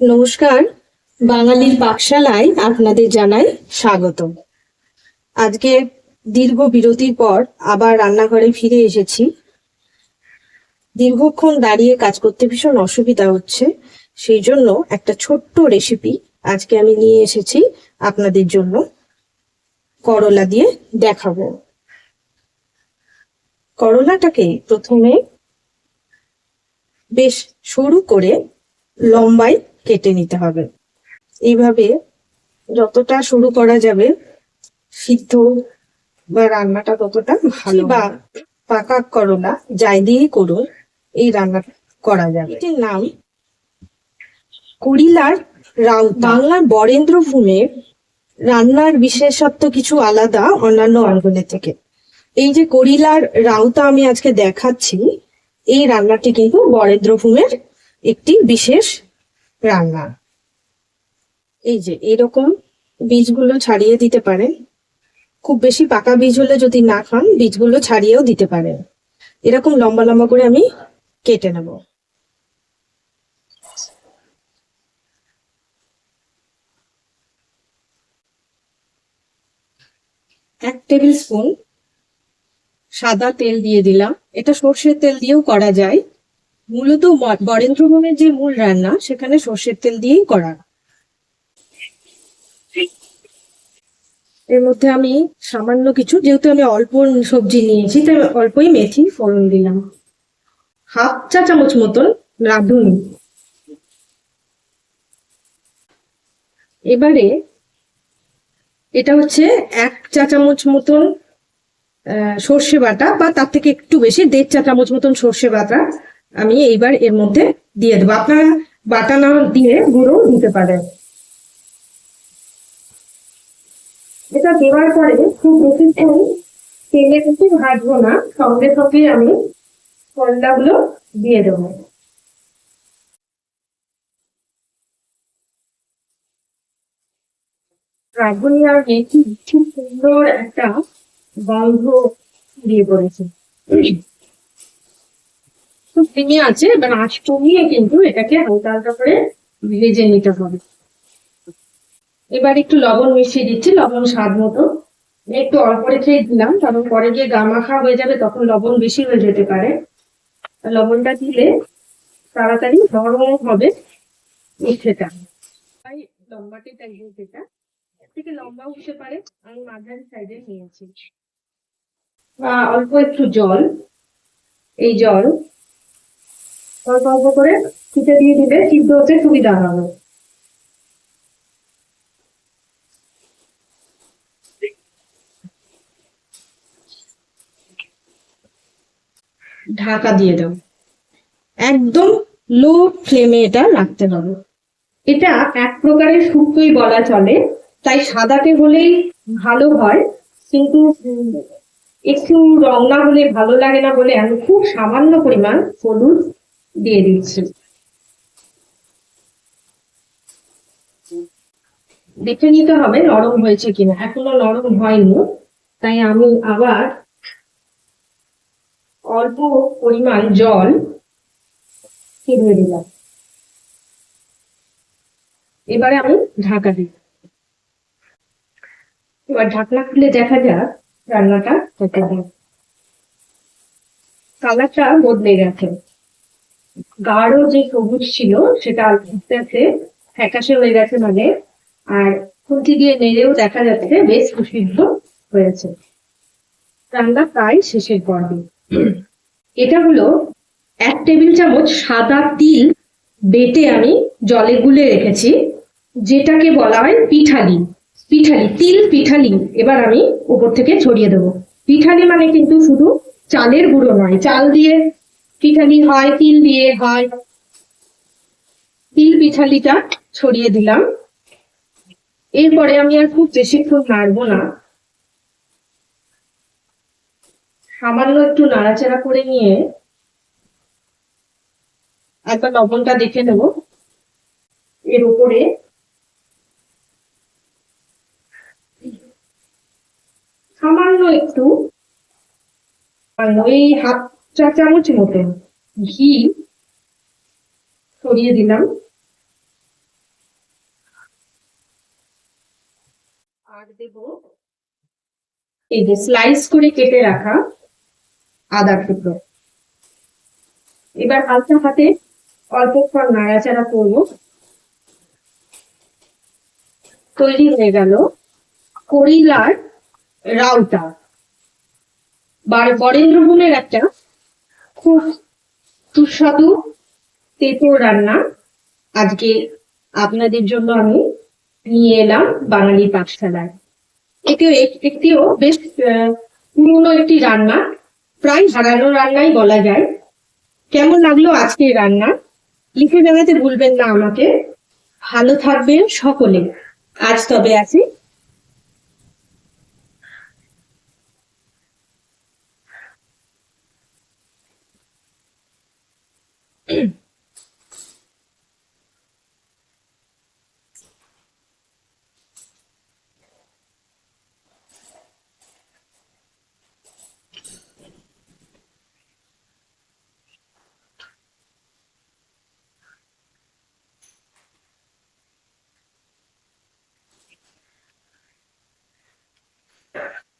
নমস্কার। বাঙালির পাকশালায় আপনাদের জানাই স্বাগত আজকে দীর্ঘ বিরতির পর আবার রান্নাঘরে ফিরে এসেছি। দীর্ঘক্ষণ দাঁড়িয়ে কাজ করতে ভীষণ অসুবিধা হচ্ছে, সেই জন্য একটা ছোট্ট রেসিপি আজকে আমি নিয়ে এসেছি আপনাদের জন্য। করলা দিয়ে দেখাবো। করলাটাকে প্রথমে বেশ সরু করে লম্বায় কেটে নিতে হবে। এইভাবে যতটা শুরু করা যাবে সিদ্ধ বা রান্নাটা ততটা ভালো বা পাকা করলা যাই দিয়েই করুন এই রান্না করা যাবে। এটির নাম কুড়িলার রাউ বাংলার বরেন্দ্র ভূমে রান্নার বিশেষত্ব কিছু আলাদা অন্যান্য অঞ্চলের থেকে। এই যে করিলার রাউতা আমি আজকে দেখাচ্ছি এই রান্নাটি কিন্তু বরেন্দ্র ভূমের একটি বিশেষ রান্না এই যে, এরকম বীজগুলো ছাড়িয়ে দিতে পারেন। খুব বেশি পাকা বীজ হলে যদি না খান, বীজগুলো ছাড়িয়েও দিতে পারেন। এরকম লম্বা লম্বা করে আমি কেটে নেব। এক টেবিল স্পুন সাদা তেল দিয়ে দিলাম। এটা সর্ষের তেল দিয়েও করা যায়। মূলত বরেন্দ্রভূমের যে মূল রান্না, সেখানে সর্ষের তেল দিয়েই করা। এর মধ্যে আমি সামান্য কিছু, যেহেতু আমি অল্প সবজি নিয়েছি, তাই অল্পই মেথি, ফোড়ন দিলাম। হাফ চা চামচ মতন রাঁধুনি। এবারে এটা হচ্ছে এক চা চামচ মতন সর্ষে বাটা, বা তার থেকে একটু বেশি দেড় চা চামচ মতন সর্ষে বাটা আমি এইবার এর মধ্যে দিয়ে দেবো। আপনারা বাটা না দিয়ে গুঁড়ো দিতে পারেন। এটা দেওয়ার পরে খুব বেশিক্ষণ তেলে কিন্তু ভাজবো না, সঙ্গে সঙ্গে আমি করলাগুলো দিয়ে দেবো। রাগুনি আর মেথি খুব সুন্দর একটা গন্ধ দিয়ে পড়েছে ভেঙে আছে, এবার আঁচ কমিয়ে কিন্তু এটাকে হালকা হালকা করে ভেজে নিতে হবে। এবার একটু লবণ মিশিয়ে দিচ্ছি, লবণ স্বাদ মতো। একটু অল্প রেখেই দিলাম, কারণ পরে গিয়ে গামাখা হয়ে যাবে, তখন লবণ বেশি হয়ে যেতে পারে। লবণটা দিলে তাড়াতাড়ি নরম হবে ইচ্ছেটা তাই লম্বাটি চাইবে যেটা থেকে লম্বাও হতে পারে, আমি মাঝারি সাইডে নিয়েছি। অল্প একটু জল, এই জল। অল্প অল্প করে ছিটে দিয়ে দিলে সিদ্ধ হতে সুবিধা হবে। ঢাকা দিয়ে দাও। একদম লো ফ্লেমে এটা রাখতে হবে। এটা এক প্রকারের শুক্তোই বলা চলে, তাই সাদাতে হলেই ভালো হয়, কিন্তু একটু রং না হলে ভালো লাগে না বলে আমি খুব সামান্য পরিমাণ হলুদ দিয়ে দিচ্ছি। দেখে নিতে হবে নরম হয়েছে কিনা। এখনও নরম হয়নি, তাই আমি আবার অল্প পরিমাণ জল দিয়ে দিলাম। এবারে আমি ঢাকা দিই। এবার ঢাকনা খুলে দেখা যাক রান্নাটা কালারটা বদলে গেছে। গাঢ় যে সবুজ ছিল, সেটা আস্তে ফ্যাকাশে হয়ে গেছে মানে। আর খুন্তি দিয়ে নেড়েও দেখা যাচ্ছে বেশ সুসিদ্ধ হয়েছে। রান্না প্রায় শেষের পর্বে। এটা হলো এক টেবিল চামচ সাদা তিল বেটে আমি জলে গুলে রেখেছি, যেটাকে বলা হয় পিঠালি। পিঠালি, তিল পিঠালি। এবার আমি উপর থেকে ছড়িয়ে দেবো। পিঠালি মানে কিন্তু শুধু চালের গুঁড়ো নয়, চাল দিয়ে পিঠালি হয়, তিল দিয়ে হয়। তিল পিঠালিটা ছড়িয়ে দিলাম। এরপরে আমি আর খুব বেশিক্ষণ নাড়বো না। সামান্য একটু নাড়াচাড়া করে নিয়ে একবার লবণটা দেখে নেব। এর উপরে সামান্য একটু ওই হাফ চা চামচ মতো ঘি ছড়িয়ে দিলাম। আর দেব এই যে স্লাইস করে কেটে রাখা আদা টুকরো। এবার হালকা হাতে অল্পক্ষণ নাড়াচাড়া করব। তৈরি হয়ে গেল করিলার রাউটা। বরেন্দ্রভূমের একটা খুব সুস্বাদু তেঁতো রান্না। আজকে আপনাদের জন্য আমি নিয়ে এলাম বাঙালি পাঠশালায়। এটিও এক- একটিও বেশ পুরনো একটি রান্না। প্রায় হারানো রান্নাই বলা যায়। কেমন লাগল আজকের রান্না? লিখে জানাতে ভুলবেন না আমাকে। ভালো থাকবেন সকলে। আজ তবে আছি Yeah.